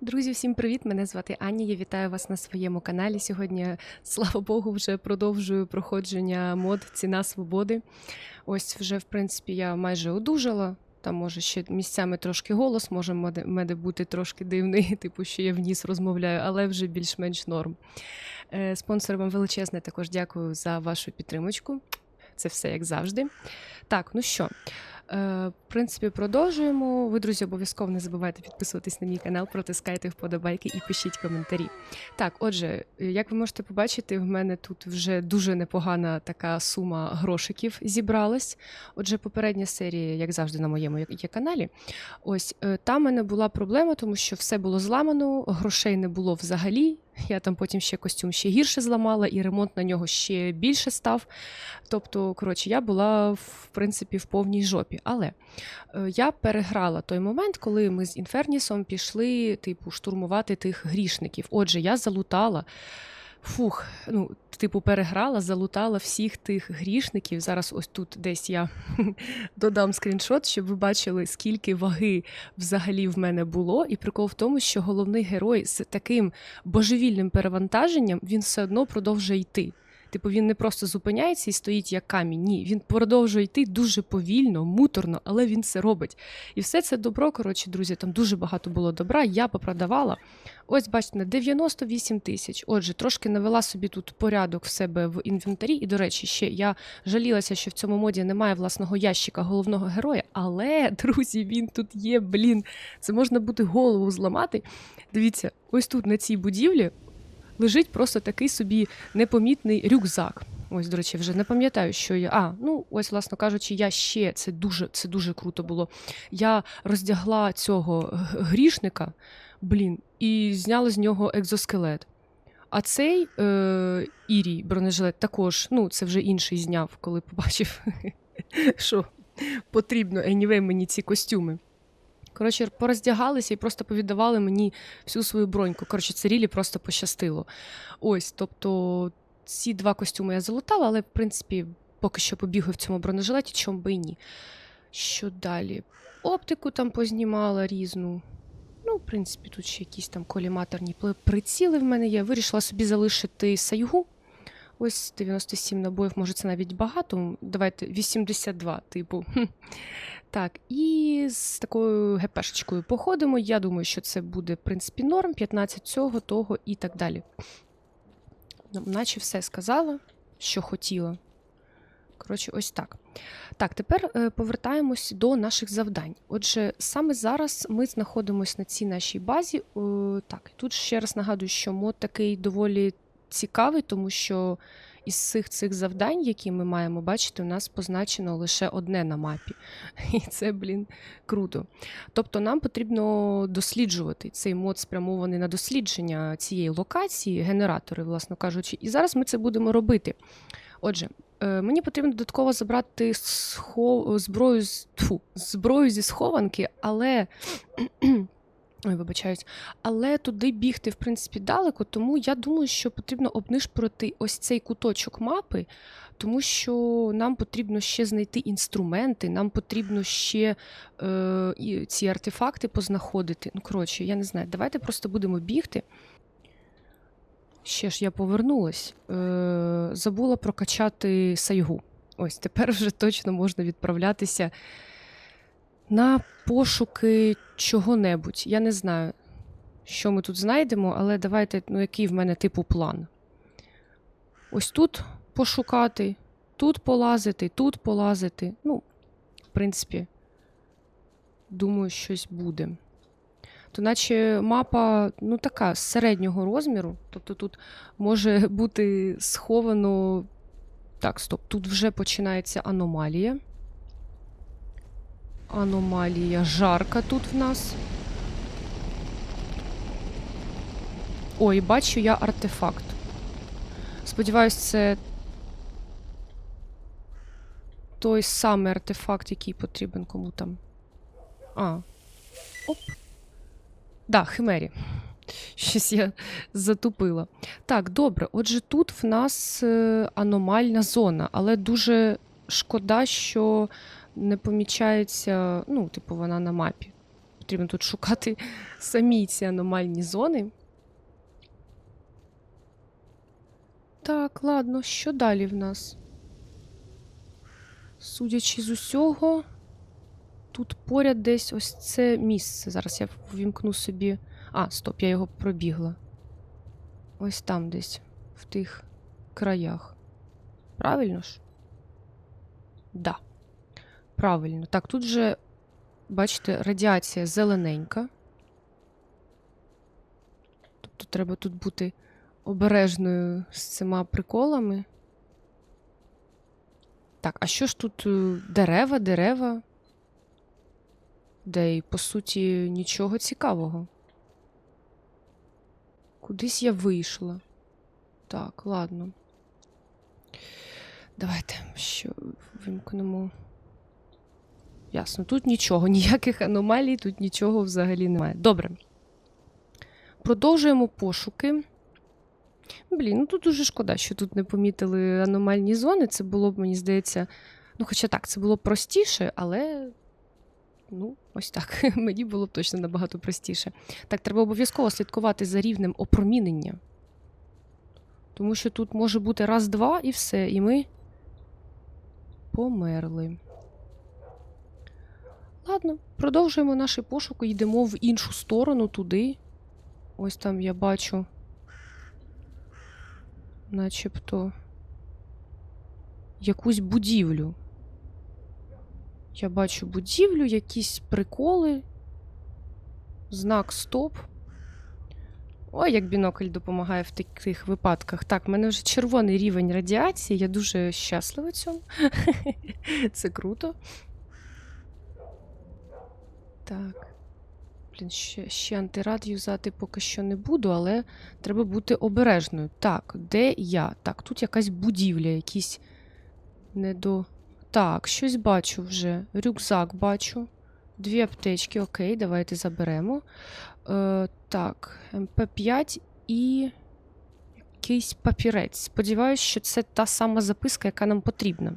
Друзі, всім привіт! Мене звати Аня. Я вітаю вас на своєму каналі. Сьогодні, слава Богу, вже продовжую проходження мод Ціна свободи. Ось вже, в принципі, я майже одужала. Там, може, ще місцями трошки голос, може мене- бути трошки дивний, типу, що я в ніс розмовляю, але вже більш-менш норм. Е, Спонсор вам величезне, також дякую за вашу підтримочку. Це все як завжди. Так, ну що, в принципі, продовжуємо. Ви, друзі, обов'язково не забувайте підписуватись на мій канал, протискайте вподобайки і пишіть коментарі. Так, отже, е, як ви можете побачити, в мене тут вже дуже непогана така сума грошиків зібралась. Отже, попередня серія, як завжди, на моєму є каналі. Ось е, там в мене була проблема, тому що все було зламано, грошей не було взагалі. Я там потім ще костюм ще гірше зламала, і ремонт на нього ще більше став. Тобто, коротше, я була в принципі в повній жопі. Але е, я переграла той момент, коли ми з Інфернісом пішли, типу, штурмувати тих грішників. Отже, я залутала. Фух, ну, типу, переграла, залутала всіх тих грішників. Зараз ось тут десь я додам скріншот, щоб ви бачили, скільки ваги взагалі в мене було. І прикол в тому, що головний герой з таким божевільним перевантаженням він все одно продовжує йти. Типу, він не просто зупиняється і стоїть як камінь. Ні, він продовжує йти дуже повільно, муторно, але він це робить. І все це добро, коротше, друзі, там дуже багато було добра. Я попродавала. Ось, бачите, 98 тисяч. Отже, трошки навела собі тут порядок в себе в інвентарі. І, до речі, ще я жалілася, що в цьому моді немає власного ящика головного героя. Але, друзі, він тут є, блін. Це можна буде голову зламати. Дивіться, ось тут на цій будівлі лежить просто такий собі непомітний рюкзак. Ось, до речі, вже не пам'ятаю, що я. А, ну ось, власно кажучи, я ще це дуже, це дуже круто було. Я роздягла цього грішника, блін, і зняла з нього екзоскелет. А цей е, Ірій бронежилет також, ну, це вже інший зняв, коли побачив, що потрібно anyway, мені ці костюми. Коротше, пороздягалися і просто повіддавали мені всю свою броньку. Коротше, це рілі просто пощастило. Ось, тобто, ці два костюми я залутала, але в принципі поки що побігаю в цьому бронежилеті, чому би і ні. Що далі? Оптику там познімала різну. Ну, в принципі, тут ще якісь там коліматорні приціли в мене є. Вирішила собі залишити сайгу. Ось 97 набоїв, може, це навіть багато. Давайте 82, типу. Так, і з такою гепешечкою походимо. Я думаю, що це буде, в принципі, норм, 15 цього, того і так далі. Наче все сказала, що хотіла. Коротше, ось так. Так, тепер е, повертаємось до наших завдань. Отже, саме зараз ми знаходимося на цій нашій базі. Е, так, тут ще раз нагадую, що мод такий доволі цікавий, тому що із всіх цих завдань, які ми маємо бачити, у нас позначено лише одне на мапі. І це, блін, круто. Тобто нам потрібно досліджувати цей мод спрямований на дослідження цієї локації, генератори, власно кажучи. І зараз ми це будемо робити. Отже, е, мені потрібно додатково забрати схо... зброю, з... Тьфу, зброю зі схованки, але. Ой, вибачаюсь, але туди бігти, в принципі, далеко, тому я думаю, що потрібно обнишпорити ось цей куточок мапи, тому що нам потрібно ще знайти інструменти, нам потрібно ще е, ці артефакти познаходити. Ну, коротше, я не знаю, давайте просто будемо бігти. Ще ж я повернулась. Е, забула прокачати сайгу. Ось тепер вже точно можна відправлятися на пошуки чого-небудь. Я не знаю, що ми тут знайдемо, але давайте, ну, який в мене типу план. Ось тут пошукати, тут полазити, тут полазити. Ну, в принципі, думаю, щось буде. То наче мапа ну, така з середнього розміру. Тобто тут може бути сховано. Так, стоп, тут вже починається аномалія. Аномалія жарка тут в нас. Ой, бачу я артефакт. Сподіваюсь, це той самий артефакт, який потрібен кому там. А. Оп. Да, химері. Щось я затупила. Так, добре. Отже, тут в нас е, аномальна зона, але дуже шкода, що не помічається, ну, типу, вона на мапі. потрібно тут шукати самі ці аномальні зони. Так, ладно, що далі в нас? Судячи з усього, тут поряд десь ось це місце. Зараз я ввімкну собі. А, стоп, я його пробігла. Ось там десь, в тих краях. Правильно ж? Да. Правильно. Так, тут же, бачите, радіація зелененька. Тобто треба тут бути обережною з цими приколами. Так, а що ж тут е, дерева, дерева? Де й, по суті, нічого цікавого. Кудись я вийшла. Так, ладно. Давайте що вимкнемо. Ясно, тут нічого, ніяких аномалій, тут нічого взагалі немає. Добре. Продовжуємо пошуки. Блін, ну тут дуже шкода, що тут не помітили аномальні зони. Це було б, мені здається, ну, хоча так, це було простіше, але. Ну, ось так. Мені було б точно набагато простіше. Так, треба обов'язково слідкувати за рівнем опромінення. Тому що тут може бути раз-два і все, і ми померли. Ладно, продовжуємо наші пошуки, йдемо в іншу сторону туди. Ось там я бачу. Начебто якусь будівлю. Я бачу будівлю, якісь приколи. Знак стоп. Ой, як бінокль допомагає в таких випадках. Так, в мене вже червоний рівень радіації, я дуже щаслива цьому. Це круто. Так. Блін, ще, ще антирад юзати поки що не буду, але треба бути обережною. Так, де я? Так, тут якась будівля, якісь недо. Так, щось бачу вже. Рюкзак бачу. Дві аптечки, окей, давайте заберемо. Е, Так, МП5 і якийсь папірець. Сподіваюсь, що це та сама записка, яка нам потрібна.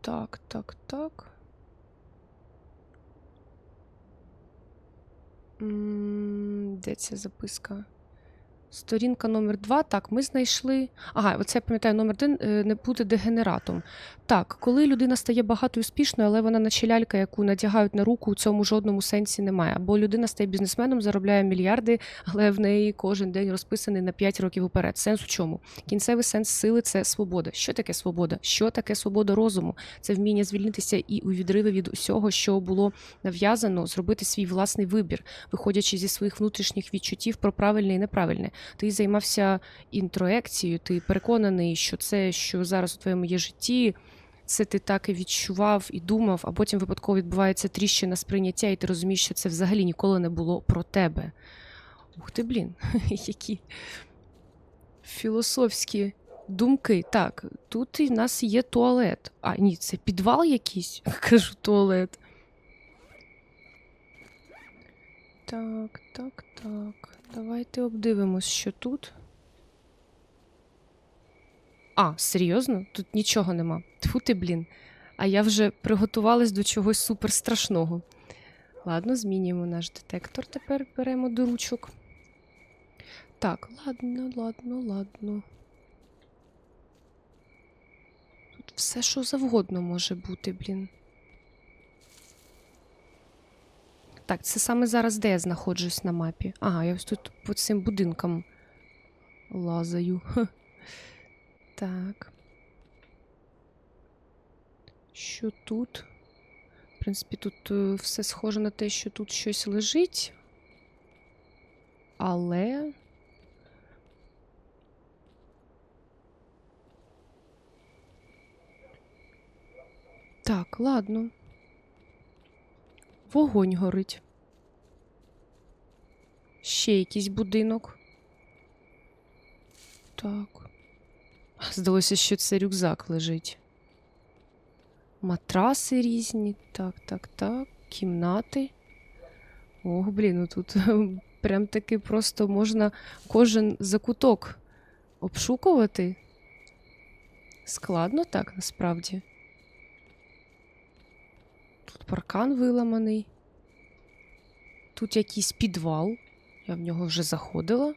Так, так, так. Де ця записка? Сторінка номер 2 Так, ми знайшли. Ага, оце я пам'ятаю, номер 1 не бути дегенератом. Так, коли людина стає багато успішною, але вона наче лялька, яку надягають на руку, у цьому жодному сенсі немає. Або людина стає бізнесменом, заробляє мільярди, але в неї кожен день розписаний на 5 років уперед. Сенс у чому? Кінцевий сенс сили це свобода. Що таке свобода? Що таке свобода розуму? Це вміння звільнитися і у відриви від усього, що було нав'язано, зробити свій власний вибір, виходячи зі своїх внутрішніх відчуттів про правильне і неправильне. Ти займався інтроекцією, ти переконаний, що це, що зараз у твоєму є житті, це ти так і відчував і думав, а потім випадково відбувається тріщина сприйняття, і ти розумієш, що це взагалі ніколи не було про тебе. Ух ти, блін, які філософські думки. Так, тут у нас є туалет. А, ні, це підвал якийсь, кажу туалет. Так, так, так. Давайте обдивимось, що тут. А, серйозно? Тут нічого нема. Тьфу ти, блін. А я вже приготувалась до чогось суперстрашного. Ладно, змінюємо наш детектор. Тепер беремо до ручок. Так, ладно, ладно, ладно. Тут все, що завгодно може бути, блін. Так, це саме зараз, де я знаходжусь на мапі. Ага, я ось тут по цим будинкам лазаю. Так. Що тут? В принципі, тут е, все схоже на те, що тут щось лежить. Але. Так, ладно. Вогонь горить. Ще якийсь будинок. Так. Здалося, що це рюкзак лежить. Матраси різні. Так, так, так. Кімнати. Ох, блін, ну тут прям таки просто можна кожен закуток обшукувати. Складно так насправді. Тут паркан виламаний. Тут якийсь підвал. Я в нього вже заходила.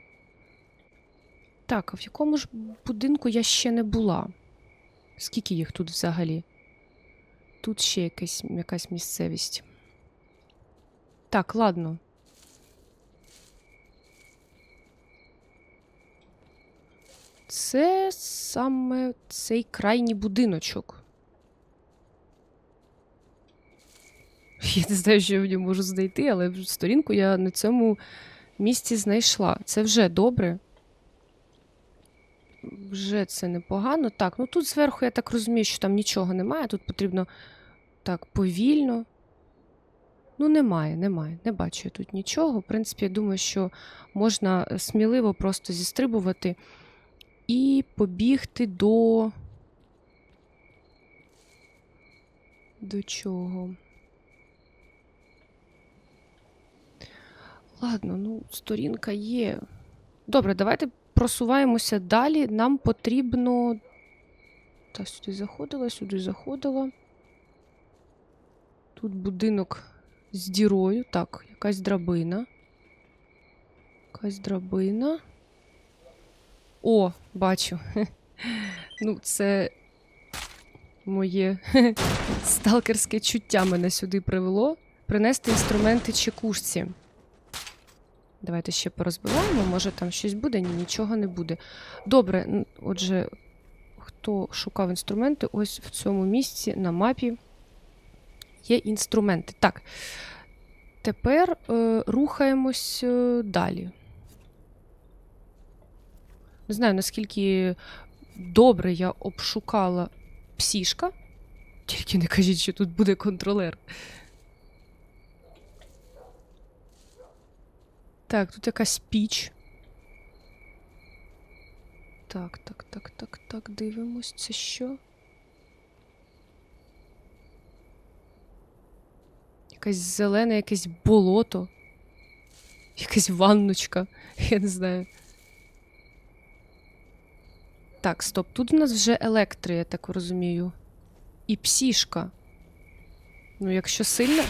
Так, а в якому ж будинку я ще не була? Скільки їх тут взагалі? Тут ще якась, якась місцевість. Так, ладно. Це саме цей крайній будиночок. Я не знаю, що я в ньому можу знайти, але сторінку я на цьому місці знайшла. Це вже добре. Вже це непогано. Так, ну тут зверху я так розумію, що там нічого немає. Тут потрібно так повільно. Ну, немає, немає. Не бачу я тут нічого. В принципі, я думаю, що можна сміливо просто зістрибувати і побігти до. До чого? Ладно, ну, сторінка є. Добре, давайте просуваємося далі. Нам потрібно. Так, сюди заходила, сюди заходила. Тут будинок з дірою. Так, якась драбина. Якась драбина. О, бачу. Ну, це моє сталкерське чуття мене сюди привело. Принести інструменти чекушці. Давайте ще порозбиваємо, може там щось буде, ні, нічого не буде. Добре, отже, хто шукав інструменти, ось в цьому місці на мапі є інструменти. Так, тепер е, рухаємось е, далі. Не знаю, наскільки добре я обшукала псішка. Тільки не кажіть, що тут буде контролер. Так, тут якась піч. Так, так, так, так, так, дивимось. Це що? Якась зелене, якесь болото. Якась ванночка. Я не знаю. Так, стоп. Тут у нас вже електри, я так розумію. І псішка. Ну, якщо сильно.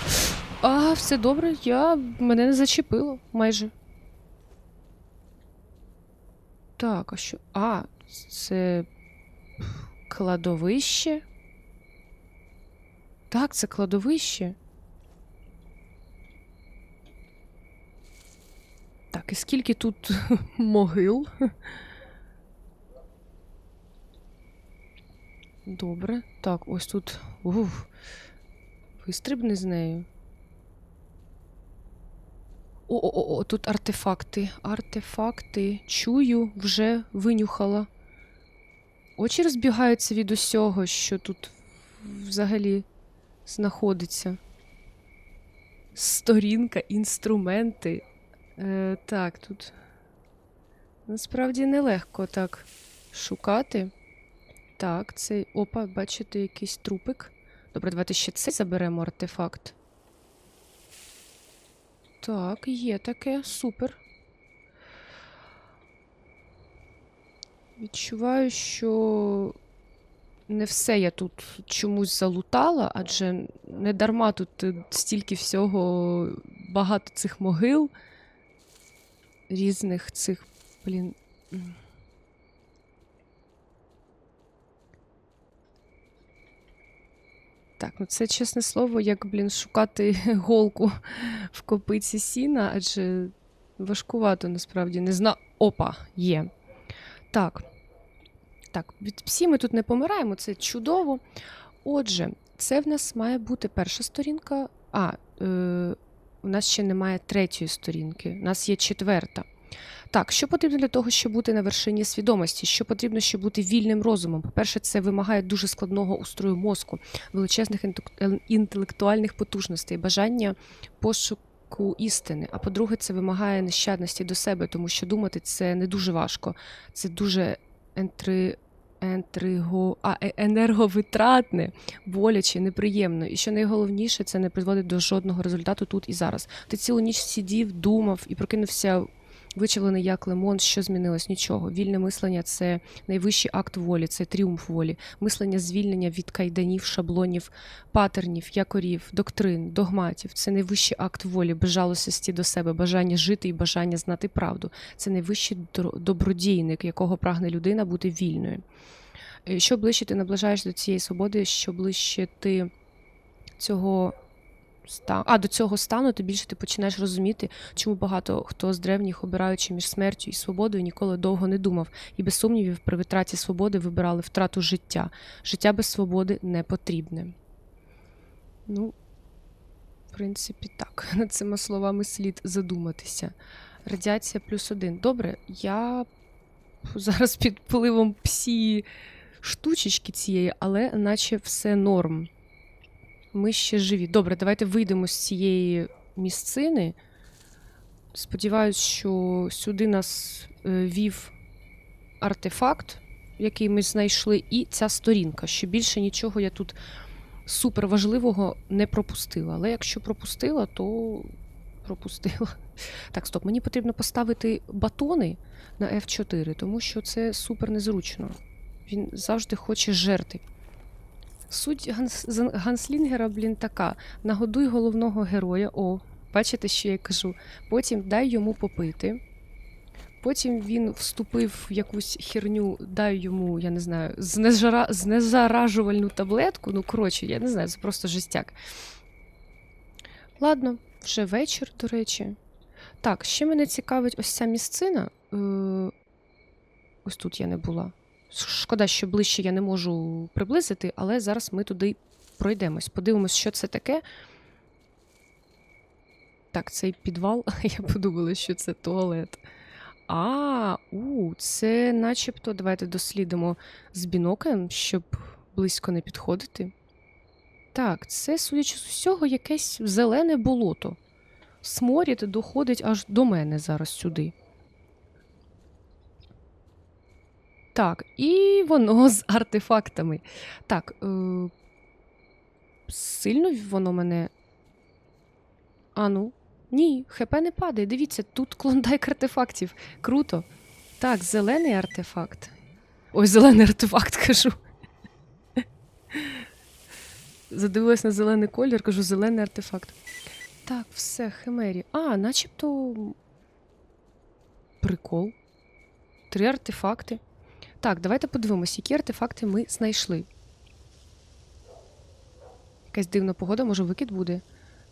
А, все добре, я... мене не зачепило майже. Так, а що. А, це кладовище. Так, це кладовище. Так, і скільки тут могил? Добре. Так, ось тут. Уф. Вистрибни з нею. О-о-о, тут артефакти. Артефакти. Чую, вже винюхала. Очі розбігаються від усього, що тут взагалі знаходиться. Сторінка, інструменти. Е, так, тут насправді нелегко так шукати. Так, цей. Опа, бачите, якийсь трупик. Добре, давайте ще цей заберемо артефакт. Так, є таке, супер. Відчуваю, що не все я тут чомусь залутала, адже не дарма тут е, стільки всього, багато цих могил, різних цих, блін. Так, ну це чесне слово, як, блін, шукати голку в копиці сіна, адже важкувато насправді не зна. Опа, є. Так. Так, від всі ми тут не помираємо, це чудово. Отже, це в нас має бути перша сторінка. А, е, у нас ще немає третьої сторінки, у нас є четверта. Так, що потрібно для того, щоб бути на вершині свідомості? Що потрібно, щоб бути вільним розумом? По-перше, це вимагає дуже складного устрою мозку, величезних е, інтелектуальних потужностей, бажання пошуку істини. А по-друге, це вимагає нещадності до себе, тому що думати це не дуже важко. Це дуже ентри...Ентриго... а, е- енерговитратне, боляче, неприємно. І що найголовніше, це не призводить до жодного результату тут і зараз. Ти цілу ніч сидів, думав і прокинувся Вичавлений як лимон, що змінилось? Нічого. Вільне мислення це найвищий акт волі, це тріумф волі. Мислення звільнення від кайданів, шаблонів, патернів, якорів, доктрин, догматів. Це найвищий акт волі, безжалості до себе, бажання жити і бажання знати правду. Це найвищий добродійник, якого прагне людина бути вільною. Е, Що ближче ти наближаєш до цієї свободи, що ближче ти цього ста... а, до цього стану, то більше ти починаєш розуміти, чому багато хто з древніх, обираючи між смертю і свободою, ніколи довго не думав. І без сумнівів при витраті свободи вибирали втрату життя. Життя без свободи не потрібне. Ну, в принципі, так. Над цими словами слід задуматися. Радіація плюс один. Добре, я зараз під впливом псі штучечки цієї, але наче все норм. Ми ще живі. Добре, давайте вийдемо з цієї місцини. Сподіваюсь, що сюди нас е, вів артефакт, який ми знайшли, і ця сторінка. Що більше нічого я тут супер важливого не пропустила. Але якщо пропустила, то пропустила. Так, стоп, мені потрібно поставити батони на F4, тому що це супер незручно. Він завжди хоче жерти. Суть Ганс, Ганслінгера, блін, така: нагодуй головного героя. О, бачите, що я кажу. Потім дай йому попити. Потім він вступив в якусь херню, дай йому, я не знаю, знежара... знезаражувальну таблетку. Ну, коротше, я не знаю, це просто жестяк. Ладно, вже вечір, до речі. Так, ще мене цікавить ось ця місцина. Е... Ось тут я не була. Шкода, що ближче я не можу приблизити, але зараз ми туди пройдемось. Подивимось, що це таке. Так, цей підвал, я подумала, що це туалет. А, у, це начебто, давайте дослідимо з біноклем, щоб близько не підходити. Так, це, судячи з усього, якесь зелене болото. Сморід доходить аж до мене зараз сюди. Так, і воно з артефактами. Так, е, сильно воно мене. А ну, ні, ХП не падає. Дивіться, тут клондайк артефактів. Круто. Так, зелений артефакт. Ой, зелений артефакт кажу. Задивилась на зелений колір, кажу, зелений артефакт. Так, все, химері. А, начебто. Прикол. Три артефакти. Так, давайте подивимось, які артефакти ми знайшли. Якась дивна погода, може викид буде.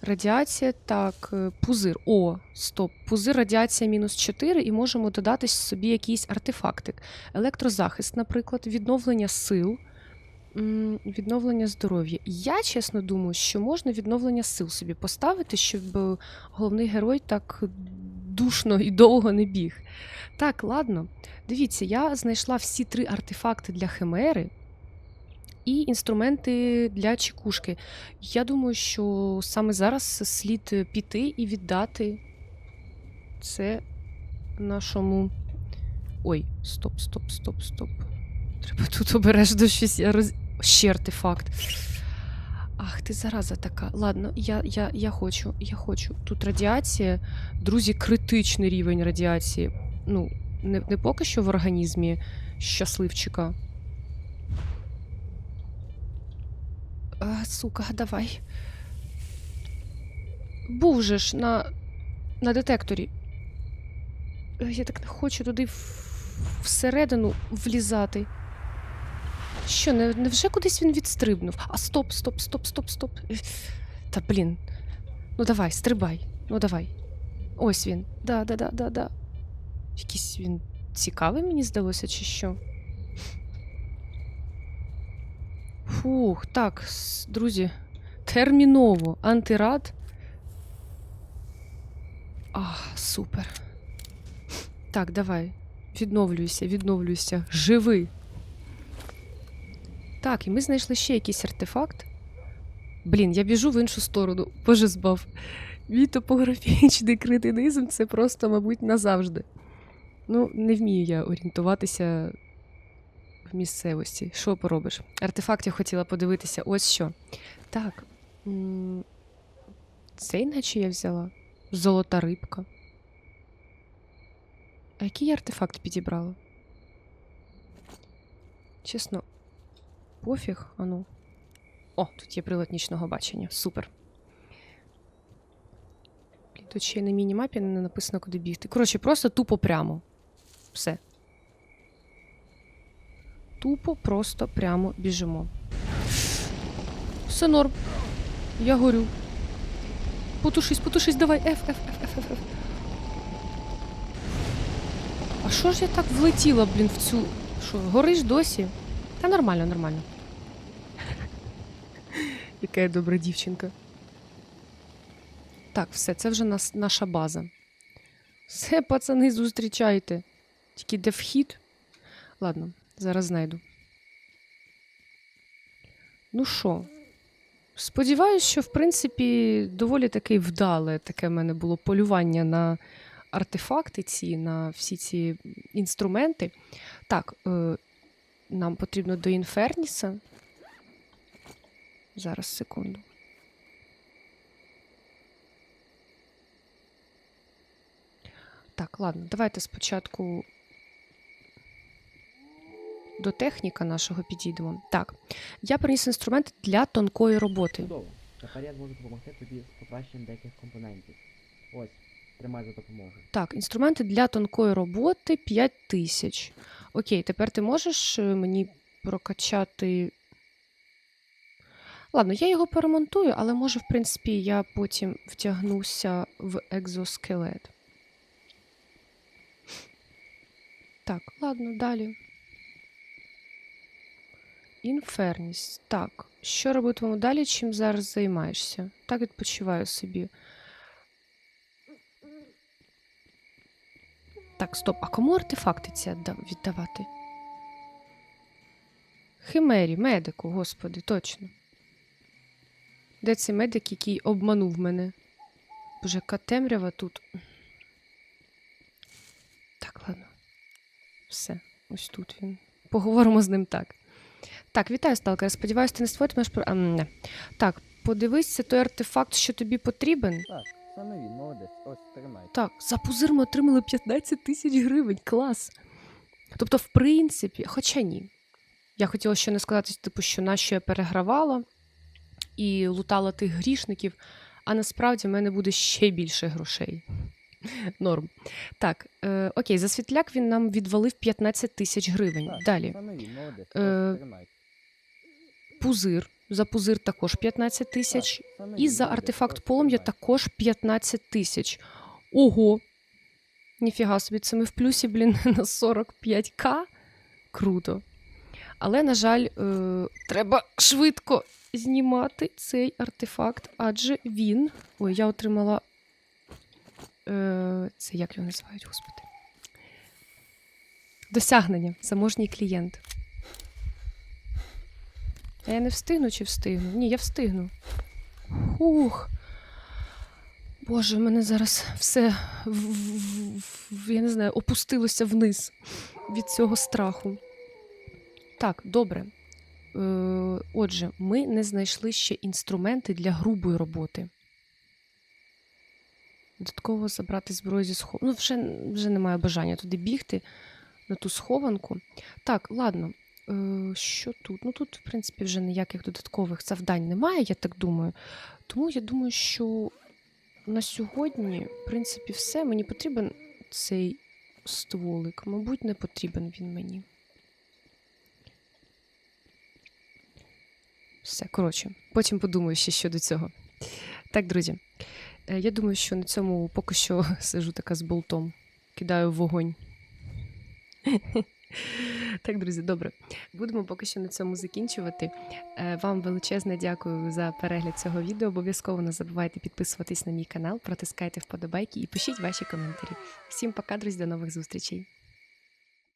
Радіація, так, е, пузир. О, стоп. Пузир, радіація мінус 4, і можемо додати собі якийсь артефактик. Електрозахист, наприклад, відновлення сил, відновлення здоров'я. Я чесно думаю, що можна відновлення сил собі поставити, щоб е, головний герой так душно і довго не біг. Так, ладно. Дивіться, я знайшла всі три артефакти для химери і інструменти для чекушки. Я думаю, що саме зараз слід піти і віддати це нашому. Ой, стоп, стоп, стоп, стоп. Треба тут обережно щось. Роз... Ще артефакт. Ах, ти зараза така. Ладно, я, я, я хочу, я хочу. Тут радіація. Друзі, критичний рівень радіації. Ну, не, не поки що в організмі щасливчика. А, сука, давай. Був же ж на, на детекторі. Я так не хочу туди всередину влізати. Що, невже кудись він відстрибнув? А стоп, стоп, стоп, стоп, стоп. Та блін. Ну давай, стрибай. Ну давай. Ось він. Да, да, да, да, да. Якийсь він цікавий, мені здалося, чи що? Фух, так, друзі. Терміново. Антирад. А, супер. Так, давай. Відновлюйся, відновлюйся. Живи. Так, і ми знайшли ще якийсь артефакт. Блін, я біжу в іншу сторону. Боже збав. Мій топографічний кретинизм це просто, мабуть, назавжди. Ну, не вмію я орієнтуватися в місцевості. Що поробиш? Артефактів хотіла подивитися. Ось що. Так. Цей наче я взяла. Золота рибка. А який я артефакт підібрала? Чесно, пофіг, ану. О, тут є прилад нічного бачення. Супер. Тут ще й на міні-мапі не написано, куди бігти. Коротше, просто тупо прямо. Все. Тупо, просто прямо біжимо. Все норм. Я горю. Потушись, потушись, давай. Ф, Ф, Ф, Ф, Ф, Ф. А що ж я так влетіла, блін, в цю. Що, гориш досі? Та нормально, нормально. Яка я добра дівчинка. Так, все, це вже нас, наша база. Все, пацани, зустрічайте. Тільки де вхід? Ладно, зараз знайду. Ну що? Сподіваюсь, що в принципі доволі таки вдале таке в мене було полювання на артефакти ці, на всі ці інструменти. Так, е, нам потрібно до Інферніса. Зараз секунду. Так, ладно, давайте спочатку до техніка нашого підійдемо. Так, я приніс інструменти для тонкої роботи. Чудово. Тепер я зможу допомогти тобі з покращенням деяких компонентів. Ось, тримай за допомогу. Так, інструменти для тонкої роботи 5 тисяч. Окей, тепер ти можеш е, мені прокачати. Ладно, я його поремонтую, але може, в принципі, я потім втягнуся в екзоскелет. Так, ладно, далі. Інферніс. Так, що робитимемо далі, чим зараз займаєшся? Так відпочиваю собі. Так, стоп, а кому артефакти ці віддавати? Химері, медику, господи, точно. Де цей медик, який обманув мене? Боже, яка темрява тут. Так, ладно. Все, ось тут він. Поговоримо з ним так. Так, вітаю, Сталкер. Сподіваюсь, ти не про. А, не. Так, подивись, це той артефакт, що тобі потрібен. Так, саме він, молодець. Ось, тримай. Так, за пузир ми отримали 15 тисяч гривень. Клас. Тобто, в принципі, хоча ні. Я хотіла ще не сказати, типу, що нащо я перегравала і лутала тих грішників, а насправді в мене буде ще більше грошей. Норм. Так, е, окей, за світляк він нам відвалив 15 тисяч гривень. Так, Далі. Молодець. Е, Пузир. За пузир також 15 тисяч. І за артефакт полум'я також 15 тисяч. Ого! Ніфіга собі, це ми в плюсі, блін, на 45к. Круто. Але, на жаль, е, треба швидко знімати цей артефакт, адже він. Ой, я отримала. Е, це як його називають, господи? Досягнення. Заможній клієнт. А я не встигну чи встигну? Ні, я встигну. Ух. Боже, в мене зараз все в, в- в- я не знаю, опустилося вниз від цього страху. Так, добре. Е, отже, ми не знайшли ще інструменти для грубої роботи. Додатково забрати зброю зі схованку. Ну, вже, вже немає бажання туди бігти на ту схованку. Так, ладно. Е, що тут? Ну тут, в принципі, вже ніяких додаткових завдань немає, я так думаю. Тому я думаю, що на сьогодні, в принципі, все. Мені потрібен цей стволик. Мабуть, не потрібен він мені. Все, коротше, потім подумаю ще щодо цього. Так, друзі. е, Я думаю, що на цьому поки що сижу така з болтом. Кидаю вогонь. Так, друзі, добре. Будемо поки що на цьому закінчувати. Е, Вам величезне дякую за перегляд цього відео. Обов'язково не забувайте підписуватись на мій канал, протискайте вподобайки і пишіть ваші коментарі. Всім пока, друзі, до нових зустрічей.